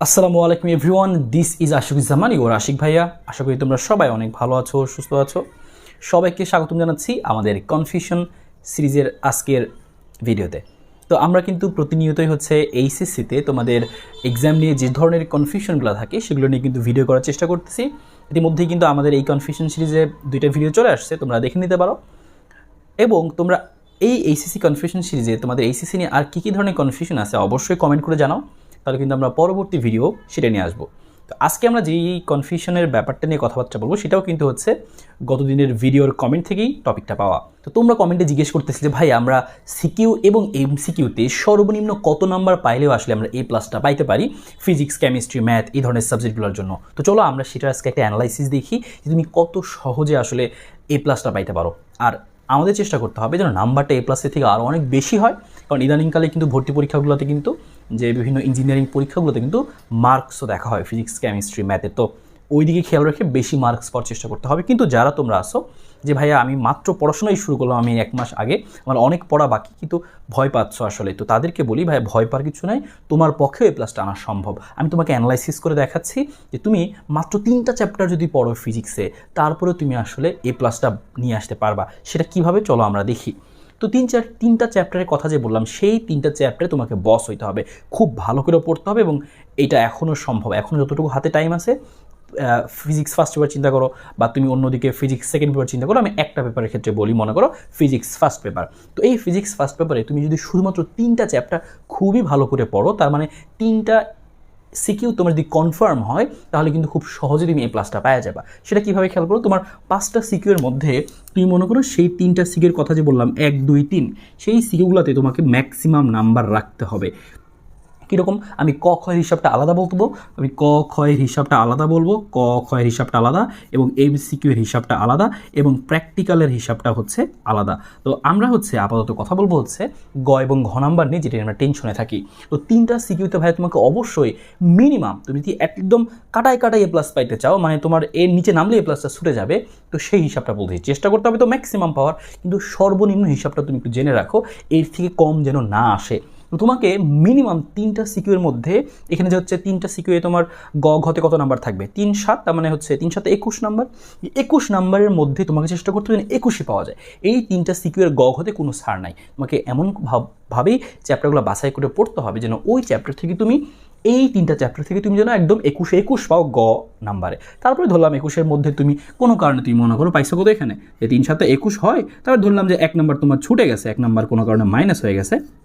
আসসালামু আলাইকুম everyone this is Ashikuzzaman your Ashik ভাইয়া। আশা করি তোমরা সবাই অনেক ভালো আছো, সুস্থ আছো। সবাইকে স্বাগতম জানাচ্ছি আমাদের কনফিউশন সিরিজের আজকের ভিডিওতে। তো আমরা কিন্তু প্রতিনিয়তই হচ্ছে এইচএসসিতে তোমাদের এক্সাম নিয়ে যে ধরনের কনফিউশনগুলো থাকে, সেগুলো নিয়ে কিন্তু ভিডিও করার চেষ্টা করতেছি। ইতিমধ্যেই কিন্তু আমাদের এই কনফিউশন সিরিজে দুইটা ভিডিও চলে আসছে, তোমরা দেখে নিতে পারো। এবং তোমরা এই এইচএসসি কনফিউশন সিরিজে তোমাদের এইচএসসি নিয়ে আর কী কী ধরনের কনফিউশন আছে, অবশ্যই কমেন্ট করে জানাও। তাহলে কিন্তু আমরা পরবর্তী ভিডিও সেটা নিয়ে আসব। তো আজকে আমরা যেই কনফিউশনের ব্যাপারটা নিয়ে কথাবার্তা বলব, সেটাও কিন্তু হচ্ছে গতদিনের ভিডিওর কমেন্ট থেকেই টপিকটা পাওয়া। তো তোমরা কমেন্টে জিজ্ঞেস করতেছিলে ভাই, আমরা সিকিউ এবং এমসিকিউতে সর্বনিম্ন কত নাম্বার পাইলেও আসলে আমরা এ প্লাসটা পাইতে পারি? ফিজিক্স কেমিস্ট্রি ম্যাথ এই ধরনের সাবজেক্টগুলোর জন্য। তো চলো আমরা সেটা আজকে একটা অ্যানালাইসিস দেখি যে তুমি কত সহজে আসলে এ প্লাসটা পাইতে পারো। আর আমাদের চেষ্টা করতে হবে যেন নাম্বারটা এ প্লাসের থেকে আরও অনেক বেশি হয়। কারণ ইদানিংকালে কিন্তু ভর্তি পরীক্ষাগুলোতে কিন্তু যে বিভিন্ন ইঞ্জিনিয়ারিং পরীক্ষাগুলোতে কিন্তু মার্কসও দেখা হয় ফিজিক্স কেমিস্ট্রি ম্যাথের তো ওই দিকে খেয়াল রেখে বেশি মার্কস পাওয়ার চেষ্টা করতে হবে। কিন্তু যারা তোমরা আসো যে ভাইয়া আমি মাত্র পড়াশোনাই শুরু করলাম, আমি এক মাস আগে, আমার অনেক পড়া বাকি, কিন্তু ভয় পাচ্ছ আসলে। তো তাদেরকে বলি ভাই ভয় পাওয়ার কিছু নাই, তোমার পক্ষেও এ প্লাসটা আনা সম্ভব। আমি তোমাকে অ্যানালাইসিস করে দেখাচ্ছি যে তুমি মাত্র তিনটা চ্যাপ্টার যদি পড়ো ফিজিক্সে তারপরে তুমি আসলে এ প্লাসটা নিয়ে আসতে পারবা। সেটা কীভাবে চলো আমরা দেখি। তো তিন চার, তিনটা চ্যাপ্টারের কথা যে বললাম, সেই তিনটা চ্যাপ্টারে তোমাকে বস হইতে হবে। খুব ভালো করে পড়তে হবে এবং এটা এখনও সম্ভব। এখনও যতটুকু হাতে টাইম আছে ফিজিক্স ফার্স্ট পেপার চিন্তা করো বা তুমি অন্যদিকে ফিজিক্স সেকেন্ড পেপার চিন্তা করো, আমি একটা পেপারের ক্ষেত্রে বলি, মনে করো ফিজিক্স ফার্স্ট পেপার তো এই ফিজিক্স ফার্স্ট পেপারে তুমি যদি শুধুমাত্র তিনটা চ্যাপ্টার খুবই ভালো করে পড়ো, তার মানে তিনটা সিকিউ তোমার যদি কনফার্ম হয়, তাহলে কিন্তু খুব সহজে তুমি এই প্লাসটা পাওয়া যাবে। সেটা কীভাবে খেয়াল করো? তোমার পাঁচটা সিকিউর মধ্যে তুমি মনে করো সেই তিনটা সিকিউর কথা যে বললাম, এক, দুই, তিন, সেই সিকিউগুলোতে তোমাকে ম্যাক্সিমাম নাম্বার রাখতে হবে। কীরকম? আমি ক ক্ষয়ের হিসাবটা আলাদা বলব আমি ক ক্ষয়ের হিসাবটা আলাদা বলব। ক ক্ষয়ের হিসাবটা আলাদা এবং এম সিকিউর হিসাবটা আলাদা এবং প্র্যাকটিক্যালের হিসাবটা হচ্ছে আলাদা। তো আমরা হচ্ছে আপাতত কথা বলব হচ্ছে গ এবং ঘ নাম্বার নিয়ে, যেটা আমরা টেনশনে থাকি। তো তিনটা সিকিউতে ভাই তোমাকে অবশ্যই মিনিমাম তুমি যদি একদম কাটায় কাটায় এ প্লাস পাইতে চাও মানে তোমার এর নিচে নামলে এ প্লাসটা ছুটে যাবে, তো সেই হিসাবটা বলতে চেষ্টা করতে হবে তো ম্যাক্সিমাম পাওয়ার কিন্তু সর্বনিম্ন হিসাবটা তুমি একটু জেনে রাখো, এর থেকে কম যেন না আসে। তো তোমাকে মিনিমাম তিনটা সিকিউর মধ্যে, এখানে যে হচ্ছে তিনটা সিকিউয়ে তোমার গ ঘতে কত নাম্বার থাকবে? তিন সাত, তার মানে হচ্ছে তিন সাথে একুশ নাম্বার একুশ নাম্বারের মধ্যে তোমাকে চেষ্টা করতে হবে একুশে পাওয়া যায়। এই তিনটা সিকিউয়ের গ ঘতে কোনো সার নাই। তোমাকে এমন ভাব- ভাবেই চ্যাপ্টারগুলো বাছাই করে পড়তে হবে যেন ওই চ্যাপ্টার থেকে তুমি, এই তিনটা চ্যাপ্টার থেকে তুমি যেন একদম একুশে, একুশ পাও গ নাম্বারে তারপরে ধরলাম একুশের মধ্যে তুমি, কোনো কারণে তুমি মনে করো পাইছো কত এখানে? যে তিন সাথে একুশ হয়, তারপর ধরলাম যে এক নাম্বার তোমার ছুটে গেছে, এক নাম্বার কোনো কারণে মাইনাস হয়ে গেছে।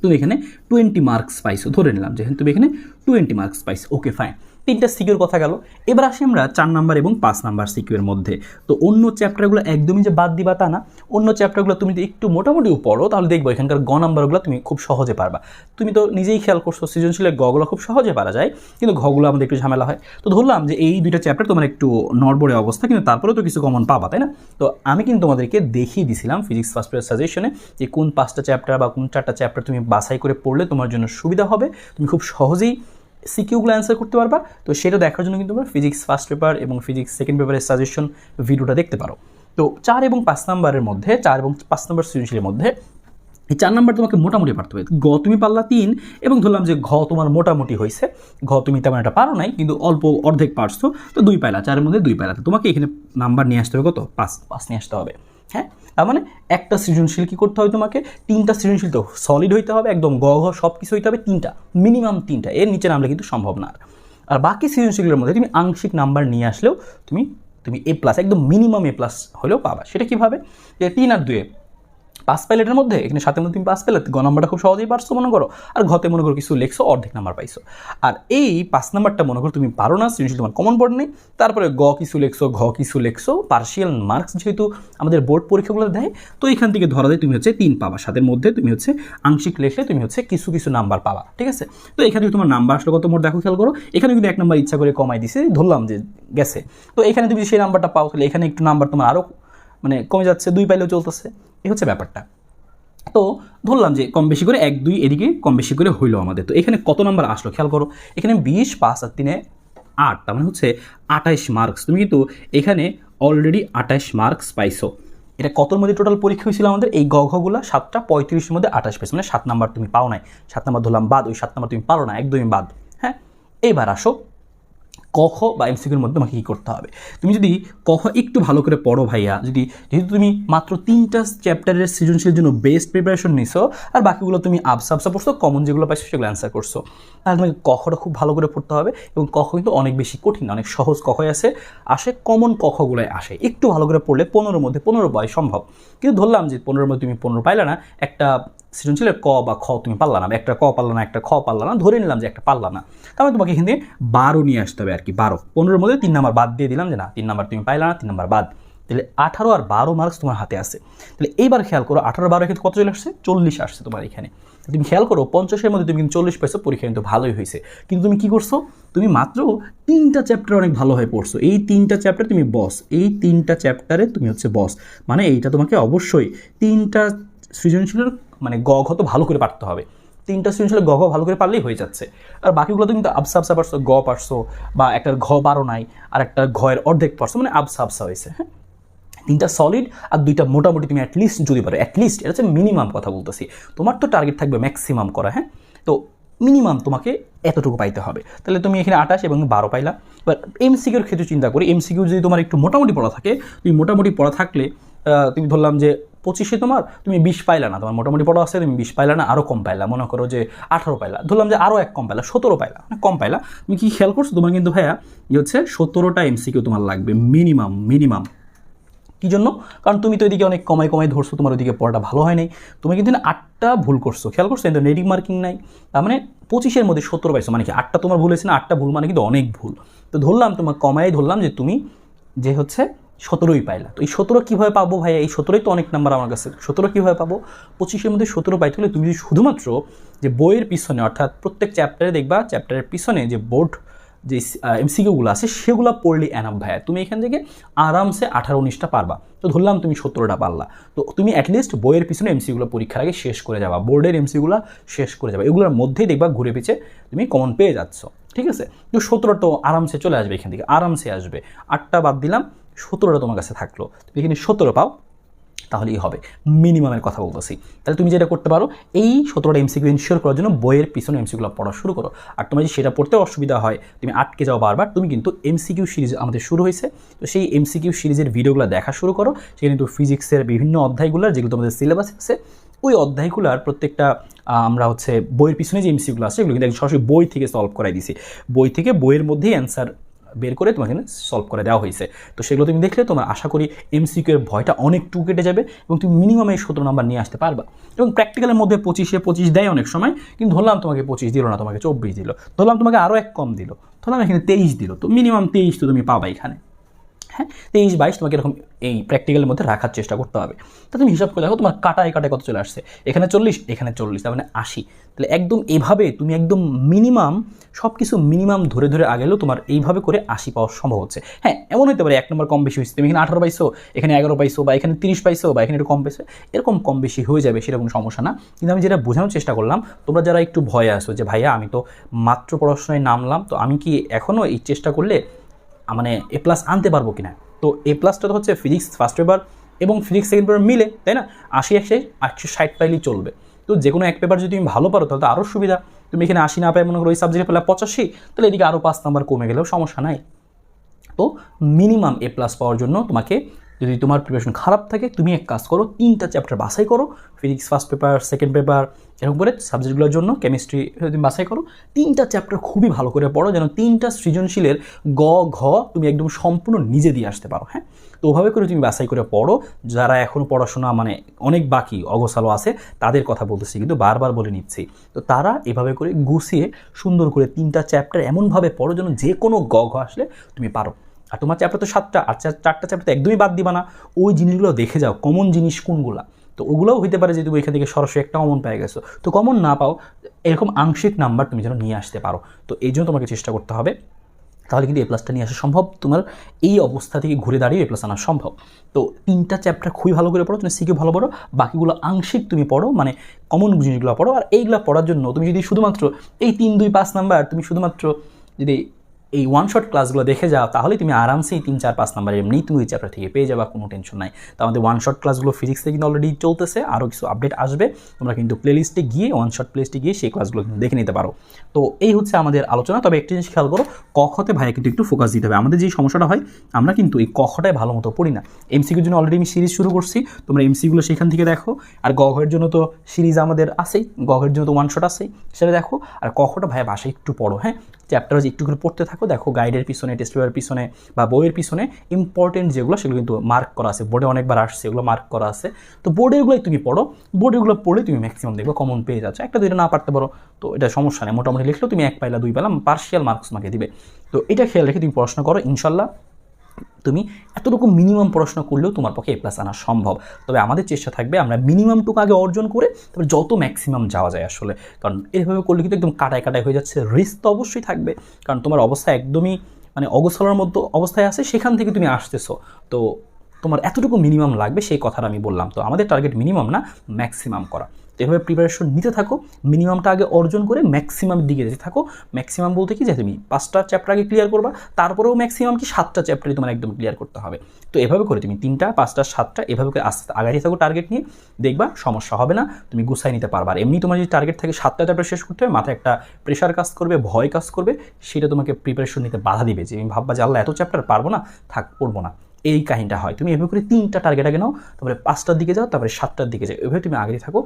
তুমি এখানে টোয়েন্টি মার্কস পাইছো, ধরে নিলাম যে তুমি এখানে টোয়েন্টি মার্কস পাইছো। ওকে ফাইন তিনটা সিকিউর কথা গেল। এবার আসি আমরা চার নাম্বার এবং পাঁচ নাম্বার সিকিউর মধ্যে। তো অন্য চ্যাপ্টারগুলো একদমই যে বাদ দিবা তা না। অন্য চ্যাপ্টারগুলো তুমি যদি একটু মোটামুটিও পড়ো, তাহলে দেখব এখানকার গ নাম্বারগুলো তুমি খুব সহজে পারবা। তুমি তো নিজেই খেয়াল করছ, সৃজনশীলের গগুলো খুব সহজে পারা যায়, কিন্তু ঘগুলো আমাদের একটু ঝামেলা হয়। তো ধরলাম যে এই দুইটা চ্যাপ্টার তোমার একটু নড়বড়ে অবস্থা, কিন্তু তারপরেও তো কিছু কমন পাবা, তাই না? তো আমি কিন্তু তোমাদেরকে দেখিয়ে দিছিলাম ফিজিক্স ফার্স্ট পেয়ার সাজেশনে যে কোন পাঁচটা চ্যাপ্টার বা কোন চারটা চ্যাপ্টার তুমি বাছাই করে পড়লে তোমার জন্য সুবিধা হবে। তুমি খুব সহজেই সিকিউগুলো অ্যান্সার করতে পারবা। তো সেটা দেখার জন্য কিন্তু তোমরা ফিজিক্স ফার্স্ট পেপার এবং ফিজিক্স সেকেন্ড পেপারের সাজেশন ভিডিওটা দেখতে পারো। তো চার এবং পাঁচ নাম্বারের মধ্যে, চার এবং পাঁচ নাম্বার সৃজনশীলের মধ্যে এই চার নাম্বার তোমাকে মোটামুটি পারতে হবে। গ তুমি পারলা তিন এবং ধরলাম যে ঘ তোমার মোটামুটি হয়েছে। ঘ তুমি তেমন একটা পারো নাই, কিন্তু অল্প অর্ধেক পারছ। তো দুই পাইলা, চারের মধ্যে দুই পাইলা। তোমাকে এখানে নাম্বার নিয়ে আসতে হবে কত? পাঁচ পাঁচ নিয়ে আসতে হবে। হ্যাঁ? তার মানে একটা সৃজনশীল কী করতে হবে তোমাকে? তিনটা সৃজনশীল তো সলিড হইতে হবে, একদম গ, ঘ সব কিছু হইতে হবে তিনটা মিনিমাম তিনটা। এর নিচে নামলে কিন্তু সম্ভব না আর। বাকি সৃজনশীলের মধ্যে তুমি আংশিক নাম্বার নিয়ে আসলেও তুমি তুমি এ প্লাস একদম মিনিমাম এ প্লাস হলেও পাবা। সেটা কীভাবে? যে তিন আর দুয়ে পাঁচ প্যালেটের মধ্যে এখানে সাথে মধ্যে তুমি পাঁচ প্যালেট গ নাম্বারটা খুব সহজেই পারছ, মনে করো। আর ঘতে মনে করো কিছু লেখছো, অর্ধেক নাম্বার পাইছো। আর এই পাঁচ নাম্বারটা মনে করো তুমি পারো না, সৃজনশীল তোমার কমন বোর্ড নেই। তারপরে গ কিছু লেখছো, ঘ কিছু লেখছো পার্শিয়াল মার্কস যেহেতু আমাদের বোর্ড পরীক্ষাগুলো দেয়, তো এখান থেকে ধরা যায় তুমি হচ্ছে তিন পাবা। সাতের মধ্যে তুমি হচ্ছে আংশিক লেখলে তুমি হচ্ছে কিছু কিছু নাম্বার পাবা, ঠিক আছে? তো এখানে যদি তোমার নাম্বার আসলে কত মোট? দেখো, খেয়াল করো, এখানে কিন্তু এক নাম্বার ইচ্ছা করে কমাই দিছে, ধরলাম যে গেছে। তো এখানে তুমি সেই নাম্বারটা পাও, তাহলে এখানে একটু নাম্বার তোমার আরও মানে কমে যাচ্ছে, দুই পাইলেও চলতেছে। এই হচ্ছে ব্যাপারটা। তো ধরলাম যে কম বেশি করে এক, দুই এদিকে কম বেশি করে হইল আমাদের। তো এখানে কত নাম্বার আসলো খেয়াল করো? এখানে বিশ, পাঁচ আর তিনে আট, তার মানে হচ্ছে আঠাইশ মার্কস তুমি কিন্তু এখানে অলরেডি আঠাইশ মার্কস পাইছো। এটা কতর মধ্যে টোটাল পরীক্ষা হয়েছিল আমাদের? এই গঘগুলো সাতটা পঁয়ত্রিশের মধ্যে আঠাশ পেয়েছে। মানে সাত নাম্বার তুমি পাও নাই। সাত নাম্বার ধরলাম বাদ, ওই সাত নাম্বার তুমি পারো না, একদমই বাদ। হ্যাঁ? এইবার আসো কখ বা এমসিকিউর মধ্যে তোমাকে কী করতে হবে? তুমি যদি কখ একটু ভালো করে পড়ো ভাইয়া, যদি, যেহেতু তুমি মাত্র তিনটা চ্যাপ্টারের সৃজনশীল জন্য বেস্ট প্রিপারেশন নিছো, আর বাকিগুলো তুমি আবসা আবসা পড়ছো কমন যেগুলো পাইছো সেগুলো অ্যান্সার করছ। তাহলে তোমাকে কখটা খুব ভালো করে পড়তে হবে এবং কখ কিন্তু অনেক বেশি কঠিন, অনেক সহজ কখই আছে। আসে কমন কখগুলোয় আসে। একটু ভালো করে পড়লে পনেরোর মধ্যে পনেরো পাই সম্ভব। কিন্তু ধরলাম যে পনেরোর মধ্যে তুমি পনেরো পাইলে না, একটা সৃজনশীলের ক বা খ তুমি পারলা না একটা ক পারলা না, একটা খ পারলা না, ধরে নিলাম যে একটা পারলা না। তাহলে তোমাকে এখান বারো নিয়ে আসতে হবে আর কি বারো। পনেরোর মধ্যে তিন নাম্বার বাদ দিয়ে দিলাম যে না, তিন নাম্বার তুমি পাইলা না, তিন নাম্বার বাদ। তাহলে আঠারো আর বারো মার্কস তোমার হাতে আছে। তাহলে এইবার খেয়াল করো, আঠারো বারো ক্ষেত্রে কত চলে আসছে? চল্লিশ আসছে তোমার এখানে। তুমি খেয়াল করো, পঞ্চাশের মধ্যে তুমি কিন্তু চল্লিশ পাইছো, পরীক্ষা কিন্তু ভালোই হয়েছে। কিন্তু তুমি কি করছ? তুমি মাত্র তিনটা চ্যাপ্টার অনেক ভালো হয়ে পড়ছো। এই তিনটা চ্যাপ্টার তুমি বস এই তিনটা চ্যাপ্টারে তুমি হচ্ছে বস মানে এইটা তোমাকে অবশ্যই তিনটা সৃজনশীলের মানে গ ঘ তো ভালো করে পারতে হবে। তিনটা সৃজনশীল গ ঘ ভালো করে পারলেই হয়ে যাচ্ছে। আর বাকিগুলো তো কিন্তু আবসা আবসা পারছ, গ পারছ বা একটা ঘ বারো নাই, আর একটা ঘয়ের অর্ধেক পারছ মানে আবসা আবসা হয়েছে হ্যাঁ? তিনটা সলিড আর দুইটা মোটামুটি তুমি অ্যাটলিস্ট যদি পারো অ্যাটলিস্ট এটা হচ্ছে মিনিমাম কথা বলতেছি। তোমার তো টার্গেট থাকবে ম্যাক্সিমাম করা হ্যাঁ? তো মিনিমাম তোমাকে এতটুকু পাইতে হবে। তাহলে তুমি এখানে আঠাশ এবং বারো পাইলা। এবার এমসিকিউর ক্ষেত্রে চিন্তা করি। এমসিকিউ যদি তোমার একটু মোটামুটি পড়া থাকে, তুমি মোটামুটি পড়া থাকলে তুমি ধরলাম যে পঁচিশে তোমার, তুমি বিশ পাইলা না, তোমার মোটামুটি পড়া আছে, তুমি বিশ পাইলা না আরও কম পাইলা, মনে করো যে আঠারো পাইলা। ধরলাম যে আরও এক কম পাইলা, সতেরো পাইলা মানে কম পাইলা। তুমি কি খেয়াল করছ? তোমার কিন্তু ভাইয়া যে হচ্ছে সতেরোটা এমসিকিউ তোমার লাগবে মিনিমাম মিনিমাম কী জন্য? কারণ তুমি তো এদিকে অনেক কমাই কমাই ধরছো, তোমার ওইদিকে পড়াটা ভালো হয় নাই। তুমি কিন্তু আটটা ভুল করছ, খেয়াল করছ? কিন্তু নেটিভ মার্কিং নাই। তার মানে পঁচিশের মধ্যে সত্তর পাইছো মানে কি আটটা তোমার ভুল হয়েছে না? আটটা ভুল মানে কিন্তু অনেক ভুল। তো ধরলাম তোমার কমাই ধরলাম যে তুমি যে হচ্ছে সতেরোই পাইলা। তো এই সতেরো কীভাবে পাবো ভাই এই সতেরোই তো অনেক নাম্বার আমার কাছে। সতেরো কীভাবে পাবো? পঁচিশের মধ্যে সতেরো পাইতে হলে তুমি যদি শুধুমাত্র যে বইয়ের পিছনে, অর্থাৎ প্রত্যেক চ্যাপ্টারে দেখবা চ্যাপ্টারের পিছনে যে বোর্ড যে এমসিকিউগুলো আছে, সেগুলো পড়লে অ্যানাপ ভাইয়া। তুমি এখান থেকে আরামসে আঠারো উনিশটা পারবা। তো ধরলাম তুমি সত্তরটা পারলা। তো তুমি অ্যাটলিস্ট বইয়ের পিছনে এমসিগুলো পরীক্ষার আগে শেষ করে যাবা। বোর্ডের এমসিগুলো শেষ করে যাবা। এগুলোর মধ্যেই দেখবা ঘুরে পিছে তুমি কমন পেয়ে যাচ্ছ। ঠিক আছে? তো সতেরো তো আরামসে চলে আসবে এখান থেকে। আরামসে আসবে। আটটা বাদ দিলাম। সতেরোটা তোমার কাছে থাকল। তুমি এখানে সতেরো পাও তাহলেই হবে। মিনিমামের কথা বলতেছি। তাহলে তুমি যেটা করতে পারো, এই সতেরোটা এমসিকিউ ইনশিওর করার জন্য বইয়ের পিছনে এমসিকিউগুলো পড়া শুরু করো। আর তোমার যদি সেটা পড়তে অসুবিধা হয়, তুমি আটকে যাও বারবার, তুমি কিন্তু এমসিকিউ সিরিজ আমাদের শুরু হয়েছে। তো সেই এমসিকিউ সিরিজের ভিডিওগুলো দেখা শুরু করো। সেখানে কিন্তু ফিজিক্সের বিভিন্ন অধ্যায়গুলো, যেগুলো তোমাদের সিলেবাস আছে, ওই অধ্যায়গুলোর প্রত্যেকটা আমরা হচ্ছে বইয়ের পিছনে যে এমসিগুলো আছে সেগুলো কিন্তু সরাসরি বই থেকে সলভ করাই দিছি। বই থেকে বইয়ের মধ্যেই অ্যান্সার বের করে তোমাকে সলভ করে দেওয়া হয়েছে। তো সেগুলো তুমি দেখলে তোমার আশা করি এমসিকিউ এর ভয়টা অনেক টু কেটে যাবে এবং তুমি মিনিমাম এই সতেরো নাম্বার নিয়ে আসতে পারবা। এবং প্র্যাকটিক্যালের মধ্যে পঁচিশে পঁচিশ দেয় অনেক সময়, কিন্তু ধরলাম তোমাকে পঁচিশ দিল না, তোমাকে চব্বিশ দিল। ধরলাম তোমাকে আরও এক কম দিল, ধরলাম এখানে তেইশ দিল, তো মিনিমাম তেইশ তো তুমি পাবা এখানে। হ্যাঁ তেইশ বাইশ তোমাকে এরকম এই প্র্যাকটিক্যালের মধ্যে রাখার চেষ্টা করতে হবে। তা তুমি হিসাব করে দেখো তোমার কাটায় কাটায় কত চলে আসছে। এখানে চল্লিশ এখানে চল্লিশ, তার মানে আশি। তাহলে একদম এভাবে তুমি একদম মিনিমাম সব কিছু মিনিমাম ধরে ধরে আগেলেও তোমার এইভাবে করে আশি পাওয়া সম্ভব হচ্ছে। হ্যাঁ এমন হতে পারে, এক নম্বর কম বেশি হয়েছে। তুমি এখানে আঠারো পাইছো, এখানে এগারো পাইছো, বা এখানে তিরিশ পাইছো, বা এখানে একটু কম পাইছো, এরকম কম বেশি হয়ে যাবে সেটা কোনো সমস্যা না। কিন্তু আমি যেটা বোঝানোর চেষ্টা করলাম, তোমরা যারা একটু ভয়ে আসো যে, ভাইয়া, আমি তো মাত্র পড়াশোনায় নামলাম, তো আমি কি এখনও এই চেষ্টা করলে মানে এ প্লাস আনতে পারব কিনা। তো এ প্লাসটা তো হচ্ছে ফিজিক্স ফার্স্ট পেপার এবং ফিজিক্স সেকেন্ড পেপার মিলে, তাই না? আশি একশো একশো ষাট পাইলেই চলবে। তো যে কোনো এক পেপার যদি তুমি ভালো পারো, তাহলে তো আরও সুবিধা। তুমি এখানে আশি না পাই মনে করো ওই সাবজেক্টে পেলে পঁচাশি, তাহলে এদিকে আরও পাঁচ নাম্বার কমে গেলেও সমস্যা নাই। তো মিনিমাম এ প্লাস পাওয়ার জন্য তোমাকে যদি তোমার প্রিপারেশন খারাপ থাকে, তুমি এক কাজ করো, তিনটা চ্যাপ্টার বাছাই করো physics first paper second paper এরকম করে সাবজেক্টগুলোর জন্য কেমিস্ট্রি তুমি বাছাই করো। তিনটা চ্যাপ্টার খুবই ভালো করে পড়ো, যেন তিনটা সৃজনশীলের গ, ঘ তুমি একদম সম্পূর্ণ নিজে দিয়ে আসতে পারো হ্যাঁ? তো ওভাবে করে তুমি বাছাই করে পড়ো। যারা এখনও পড়াশোনা মানে অনেক বাকি, অগোছালো আছে, তাদের কথা বলতেছি, কিন্তু বারবার বলে নিচ্ছি। তো তারা এভাবে করে গুছিয়ে সুন্দর করে তিনটা চ্যাপ্টার এমনভাবে পড়ো, যেন যে কোনো গ, ঘ আসলে তুমি পারো। আর তোমার চ্যাপ্টার তো সাতটা, আর চারটা চ্যাপ্টার তো একদমই বাদ দিবা না। ওই জিনিসগুলো দেখে যাও কমন জিনিস কোনগুলা? তো ওগুলোও হইতে পারে যে তুমি এখান থেকে সরাসরি একটা কমন পেয়ে গেছো। তো কমন না পাও, এরকম আংশিক নাম্বার তুমি যেন নিয়ে আসতে পারো। তো এই জন্য তোমাকে চেষ্টা করতে হবে। তাহলে কিন্তু এ প্লাসটা নিয়ে আসা সম্ভব। তোমার এই অবস্থা থেকে ঘুরে দাঁড়িয়ে এ প্লাস আনা সম্ভব। তো তিনটা চ্যাপ্টার খুবই ভালো করে পড়ো, তুমি সিকে ভালো পড়ো, বাকিগুলো আংশিক তুমি পড়ো মানে কমন জিনিসগুলো পড়ো, আর এইগুলো পড়ার জন্য তুমি যদি শুধুমাত্র এই তিন, দুই, পাঁচ নাম্বার তুমি শুধুমাত্র যদি এই ওয়ান শট ক্লাসগুলো দেখে যাও তাহলে তুমি আরামসেই তিন, চার, পাঁচ নাম্বার এমনি তুমি ওই চ্যাপ্টার থেকে পেয়ে যাবা, কোনো টেনশন নাই। তো আমাদের ওয়ান শট ক্লাসগুলো ফিজিক্সে কিন্তু অলরেডি চলতেছে আরও কিছু আপডেট আসবে। তোমরা কিন্তু প্লেলিস্টে গিয়ে ওয়ান শট প্লেলিস্টে গিয়ে সেই ক্লাসগুলো কিন্তু দেখে নিতে পারো। তো এই হচ্ছে আমাদের আলোচনা। তবে একটা জিনিস খেয়াল করো কখতে ভাইয়া কিন্তু একটু ফোকাস দিতে হবে। আমাদের যে সমস্যাটা হয়, আমরা কিন্তু এই কখটায় ভালো মতো পড়ি না। এমসিকিউর জন্য অলরেডি আমি সিরিজ শুরু করছি। তোমরা এমসিগুলো সেখান থেকে দেখো। আর গঘের জন্য তো সিরিজ আমাদের আছেই। গঘের জন্য তো ওয়ান শট আছেই। সেটা দেখো। আর কখটা ভাইয়া বাসায় একটু পড়ো হ্যাঁ? চ্যাপ্টার একটু করে পড়তে থাকো। দেখো গাইডের পিছনে টেস্ট পেপারের পিছনে বা বইয়ের পিছনে ইম্পর্টেন্ট যেগুলো, সেগুলো কিন্তু মার্ক করা আছে। বোর্ডে অনেকবার আসছে, এগুলো মার্ক করা আছে। তো বোর্ডেরগুলোই তুমি পড়ো। বোর্ডেরগুলো পড়লে তুমি ম্যাক্সিমাম দেখবে কমন পেয়ে যাচ্ছে। একটা, দুইটা না পারতে পারো, তো এটা সমস্যা নেই। মোটামুটি লিখলেও তুমি এক পাইলা, দুই পাইলা পার্সিয়াল মার্কস তোমাকে দিবে। তো এটা খেয়াল রেখে তুমি পড়াশোনা করো, ইনশাল্লাহ। তুমি এতটুকু মিনিমাম পড়াশোনা করলেও তোমার পক্ষে এ প্লাস আনা সম্ভব। তবে আমাদের চেষ্টা থাকবে আমরা মিনিমামটুকু আগে অর্জন করে তারপরে যত ম্যাক্সিমাম যাওয়া যায় আসলে। কারণ এভাবে করলে কিন্তু একদম কাটায় কাটায় হয়ে যাচ্ছে রিস্ক তো অবশ্যই থাকবে। কারণ তোমার অবস্থা একদমই মানে অগোছলার মতো অবস্থায় আছে, সেখান থেকে তুমি আসতেছো। তো তোমার এতটুকু মিনিমাম লাগবে, সেই কথাটা আমি বললাম। তো আমাদের টার্গেট মিনিমাম না ম্যাক্সিমাম করা। এভাবে প্রিপারেশন নিতে থাকো মিনিমামটা আগে অর্জন করে ম্যাক্সিমাম দিকে যেতে থাকো। ম্যাক্সিমাম বলতে কি যে তুমি পাঁচটা চ্যাপ্টার আগে ক্লিয়ার করবা, তারপরেও ম্যাক্সিমাম কি সাতটা চ্যাপ্টারই তোমার একদম ক্লিয়ার করতে হবে। তো এভাবে করে তুমি তিনটা, পাঁচটা, সাতটা এভাবে করে আস্তে আগাড়িয়ে থাকো টার্গেট নিয়ে। দেখবা সমস্যা হবে না, তুমি গুছাই নিতে পারবা। আর এমনি তোমার যদি টার্গেট থাকে সাতটা চ্যাপ্টার শেষ করতে হবে, মাথায় একটা প্রেশার কাজ করবে, ভয় কাজ করবে, সেটা তোমাকে প্রিপারেশন নিতে বাধা দিবে যে, আমি ভাববা যে আল্লাহ এত চ্যাপ্টার পারব না, থাক পড়ব না। এই কাহিনীটা হয়। তুমি এভাবে করে তিনটা টার্গেট আগে নাও, তারপরে পাঁচটার দিকে যাও, তারপরে সাতটার দিকে যাও। এভাবে তুমি আগে থাকো।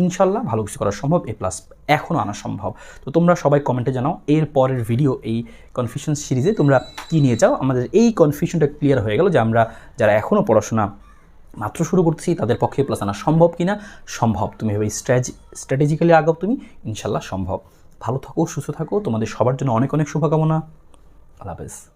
ইনশাল্লাহ ভালো কিছু করা সম্ভব, এ প্লাস এখনও আনা সম্ভব। তো তোমরা সবাই কমেন্টে জানাও, এর পরের ভিডিও এই কনফিউশন সিরিজে তোমরা কী নিয়ে যাও? আমাদের এই কনফিউশনটা ক্লিয়ার হয়ে গেল যে আমরা যারা এখনও পড়াশোনা মাত্র শুরু করতেছি, তাদের পক্ষে প্লাস আনা সম্ভব কি না সম্ভব। তুমি এভাবে স্ট্র্যাজি স্ট্র্যাটেজিক্যালি আগাও তুমি, ইনশাল্লাহ সম্ভব। ভালো থাকো, সুস্থ থাকো। তোমাদের সবার জন্য অনেক অনেক শুভকামনা। আল্লাহ হাফেজ।